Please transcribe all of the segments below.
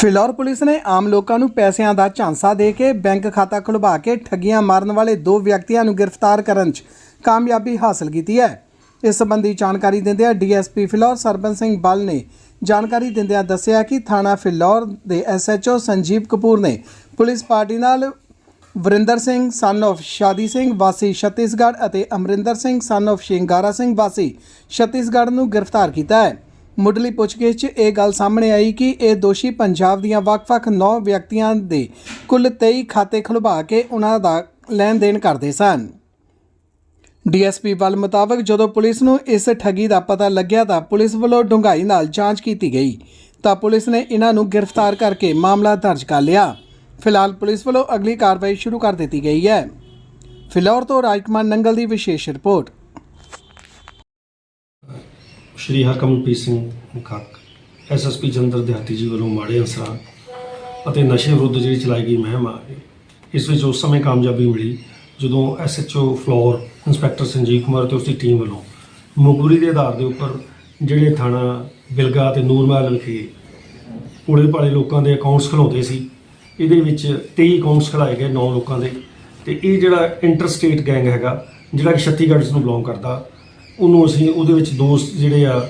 Phillaur police ਨੇ ਆਮ ਲੋਕਾਂ ਨੂੰ ਪੈਸਿਆਂ ਦਾ ਝਾਂਸਾ ਦੇ ਕੇ ਬੈਂਕ ਖਾਤਾ ਖੁਲਵਾ ਕੇ ਠੱਗੀਆਂ ਮਾਰਨ ਵਾਲੇ ਦੋ ਵਿਅਕਤੀਆਂ ਨੂੰ ਗ੍ਰਿਫਤਾਰ ਕਰਨ 'ਚ ਕਾਮਯਾਬੀ ਹਾਸਲ ਕੀਤੀ ਹੈ। ਇਸ ਸੰਬੰਧੀ ਜਾਣਕਾਰੀ ਦਿੰਦਿਆਂ ਡੀਐਸਪੀ ਫਿਲੌਰ ਸਰਬਨ ਸਿੰਘ ਬਲ ਨੇ ਜਾਣਕਾਰੀ ਦਿੰਦਿਆਂ ਦੱਸਿਆ ਕਿ ਥਾਣਾ ਫਿਲੌਰ ਦੇ ਐਸਐਚਓ ਸੰਜੀਵ ਕਪੂਰ ਨੇ ਪੁਲਿਸ ਪਾਰਟੀ ਨਾਲ ਵਰਿੰਦਰ ਸਿੰਘ ਸਨ of ਸ਼ਾਦੀ ਸਿੰਘ, ਵਾਸੀ ਛੱਤੀਸਗੜ੍ਹ ਅਤੇ ਅਮਰਿੰਦਰ ਸਿੰਘ ਸਨ of ਸ਼ਿੰਗਾਰਾ ਸਿੰਘ, ਵਾਸੀ ਛੱਤੀਸਗੜ੍ਹ ਨੂੰ ਗ੍ਰਿਫਤਾਰ ਕੀਤਾ ਹੈ। ਮੁੱਢਲੀ ਪੁੱਛਗਿੱਛ 'ਚ ਇਹ ਗੱਲ ਸਾਹਮਣੇ ਆਈ ਕਿ ਇਹ ਦੋਸ਼ੀ ਪੰਜਾਬ ਦੀਆਂ ਵੱਖ-ਵੱਖ 9 ਵਿਅਕਤੀਆਂ ਦੇ ਕੁੱਲ 23 ਖਾਤੇ ਖੁਲਵਾ ਕੇ ਉਹਨਾਂ ਦਾ ਲੈਣ ਦੇਣ ਕਰਦੇ ਸਨ। ਡੀਐਸਪੀ ਵੱਲ ਮੁਤਾਬਕ ਜਦੋਂ ਪੁਲਿਸ ਨੂੰ ਇਸ ਠੱਗੀ ਦਾ ਪਤਾ ਲੱਗਿਆ ਤਾਂ ਪੁਲਿਸ ਵੱਲੋਂ ਡੂੰਘਾਈ ਨਾਲ ਜਾਂਚ ਕੀਤੀ ਗਈ। ਤਾਂ ਪੁਲਿਸ ਨੇ ਇਹਨਾਂ ਨੂੰ ਗ੍ਰਿਫਤਾਰ ਕਰਕੇ ਮਾਮਲਾ ਦਰਜ ਕਰ ਲਿਆ। ਫਿਲਹਾਲ ਪੁਲਿਸ ਵੱਲੋਂ ਅਗਲੀ ਕਾਰਵਾਈ ਸ਼ੁਰੂ ਕਰ ਦਿੱਤੀ ਗਈ ਹੈ। ਫਿਲੌਰ ਤੋਂ ਰਾਜਕੁਮਾਰ ਨੰਗਲ ਦੀ ਵਿਸ਼ੇਸ਼ ਰਿਪੋਰਟ। ਸ਼੍ਰੀ ਹਰਕਮਲਪ੍ਰੀਤ ਸਿੰਘ ਖਾਕ ਐਸਐਸਪੀ ਜੰਦਰ ਦਿਹਾਤੀ ਜੀ ਵੱਲੋਂ ਮਾੜੇ ਅਨਸਰਾਂ ਅਤੇ ਨਸ਼ੇ ਵਿਰੁੱਧ ਜਿਹੜੀ ਚਲਾਈ ਗਈ ਮਹਿਮ ਆ ਇਸ ਵਿੱਚ ਉਸ ਸਮੇਂ ਕਾਮਯਾਬੀ ਮਿਲੀ ਜਦੋਂ ਐਸਐਚਓ ਫਲੋਰ ਇੰਸਪੈਕਟਰ ਸੰਜੀਵ ਕੁਮਾਰ ਤੇ ਉਸ ਦੀ ਟੀਮ ਵੱਲੋਂ ਮੁਗਰੀ ਦੇ ਆਧਾਰ ਦੇ ਉੱਪਰ ਜਿਹੜੇ ਥਾਣਾ ਬਿਲਗਾ ਤੇ ਨੂਰਮਹਿਲ ਵਿਖੇ ਪੁੜੇ ਪਾਲੇ ਲੋਕਾਂ ਦੇ ਅਕਾਊਂਟਸ ਖਲਾਉਂਦੇ ਸੀ। ਇਹਦੇ ਵਿੱਚ 23 ਅਕਾਊਂਟਸ ਖਲਾਏ ਗਏ 9 ਲੋਕਾਂ ਦੇ ਤੇ ਇਹ ਜਿਹੜਾ ਇੰਟਰਸਟੇਟ ਗੈਂਗ ਹੈਗਾ, ਜਿਹੜਾ ਕਿ ਛੱਤੀਸਗੜ੍ਹ ਨੂੰ ਬਿਲੋਂਗ ਕਰਦਾ ਉਹਨੂੰ ਅਸੀਂ ਉਹਦੇ ਵਿੱਚ ਦੋ ਜਿਹੜੇ ਆ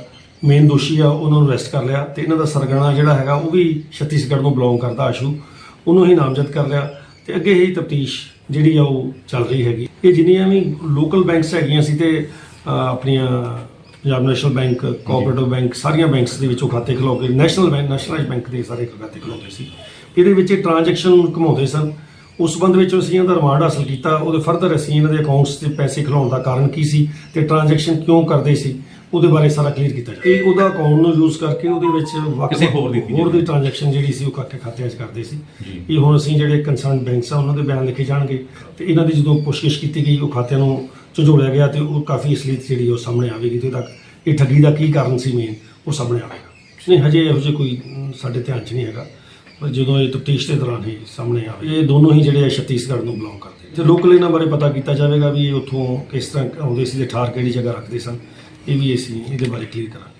ਮੇਨ ਦੋਸ਼ੀ ਆ ਉਹਨਾਂ ਨੂੰ ਅਰੈਸਟ ਕਰ ਲਿਆ ਤੇ ਇਹਨਾਂ ਦਾ ਸਰਗਣਾ ਜਿਹੜਾ ਹੈਗਾ ਉਹ ਵੀ ਛੱਤੀਸਗੜ੍ਹ ਨੂੰ ਬਿਲੋਂਗ ਕਰਦਾ ਆਸ਼ੂ। ਉਹਨੂੰ ਹੀ ਨਾਮਜ਼ਦ ਕਰ ਲਿਆ ਤੇ ਅੱਗੇ ਹੀ ਤਫਤੀਸ਼ ਜਿਹੜੀ ਆ ਉਹ ਚੱਲ ਰਹੀ ਹੈਗੀ। ਇਹ ਜਿੰਨੀਆਂ ਵੀ ਲੋਕਲ ਬੈਂਕਸ ਹੈਗੀਆਂ ਸੀ ਤੇ ਆਪਣੀਆਂ Punjab national bank cooperative bank ਸਾਰੀਆਂ ਬੈਂਕਸ ਦੇ ਵਿੱਚੋਂ ਖਾਤੇ ਖੁਲਾਓ ਕੇ ਨੈਸ਼ਨਲ ਬੈਂਕ ਨੈਸ਼ਨਲਾਈਜ਼ ਬੈਂਕ ਦੇ ਸਾਰੇ ਖਾਤੇ ਖੁਲਾਉਂਦੇ ਸੀ। ਇਹਦੇ ਵਿੱਚ ਟ੍ਰਾਂਜੈਕਸ਼ਨ ਘੁਮਾਉਂਦੇ ਸਨ। ਉਸ ਸੰਬੰਧ ਵਿੱਚ ਅਸੀਂ ਇਹਦਾ ਰਿਮਾਂਡ ਹਾਸਲ ਕੀਤਾ। ਉਹਦੇ ਫਰਦਰ ਅਸੀਂ ਇਹਨਾਂ ਦੇ ਅਕਾਊਂਟਸ ਤੇ ਪੈਸੇ ਖਿਲਾਉਣ ਦਾ ਕਾਰਨ ਕੀ ਸੀ ਤੇ ਟ੍ਰਾਂਜੈਕਸ਼ਨ ਕਿਉਂ ਕਰਦੇ ਸੀ ਉਹਦੇ ਬਾਰੇ ਸਾਰਾ ਕਲੀਅਰ ਕੀਤਾ ਜੀ ਇਹ ਉਹਦਾ ਅਕਾਊਂਟ ਨੂੰ ਯੂਜ਼ ਕਰਕੇ ਉਹਦੇ ਵਿੱਚ ਕਿਸੇ ਹੋਰ ਦੀ ਹੋਰ ਦੀ ਟ੍ਰਾਂਜੈਕਸ਼ਨ ਜਿਹੜੀ ਸੀ ਉਹ ਕਰਕੇ ਖਾਤਿਆਂ 'ਚ ਕਰਦੇ ਸੀ। ਇਹ ਹੁਣ ਅਸੀਂ ਜਿਹੜੇ ਕੰਸਰਨ ਬੈਂਕਸ ਆ ਉਹਨਾਂ ਦੇ ਬਿਆਨ ਲਿਖੇ ਜਾਣਗੇ ਤੇ ਇਹਨਾਂ ਦੀ ਜਦੋਂ ਪੁੱਛਗਿੱਛ ਕੀਤੀ ਗਈ ਉਹ ਖਾਤਿਆਂ ਨੂੰ ਝੰਜੋੜਿਆ ਗਿਆ ਤੇ ਉਹ ਕਾਫੀ ਅਸਲੀਤ ਜਿਹੜੀ ਉਹ ਸਾਹਮਣੇ ਆਵੇਗੀ ਤੇ ਤੱਕ ਇਹ ਠੱਗੀ ਦਾ ਕੀ ਕਾਰਨ ਸੀ ਮੇਨ ਉਹ ਸਾਹਮਣੇ ਆਵੇਗਾ। ਨਹੀਂ ਹਜੇ ਇਹੋ ਜਿਹੇ ਕੋਈ ਸਾਡੇ ਧਿਆਨ 'ਚ ਨਹੀਂ ਹੈਗਾ। ਜਦੋਂ ਇਹ ਤਫਤੀਸ਼ ਦੇ ਦੌਰਾਨ ਹੀ ਸਾਹਮਣੇ ਆਵੇ, ਇਹ ਦੋਨੋਂ ਹੀ ਜਿਹੜੇ ਆ ਛੱਤੀਸਗੜ੍ਹ ਨੂੰ ਬਿਲੋਂਗ ਕਰਦੇ ਤੇ ਲੋਕਲ ਇਹਨਾਂ ਬਾਰੇ ਪਤਾ ਕੀਤਾ ਜਾਵੇਗਾ ਵੀ ਇਹ ਉੱਥੋਂ ਕਿਸ ਤਰ੍ਹਾਂ ਆਉਂਦੇ ਸੀ ਤੇ ਠਾਰ ਕਿਹੜੀ ਜਗ੍ਹਾ ਰੱਖਦੇ ਸਨ, ਇਹ ਵੀ ਅਸੀਂ ਇਹਦੇ ਬਾਰੇ ਕਲੀਅਰ ਕਰਾਂਗੇ।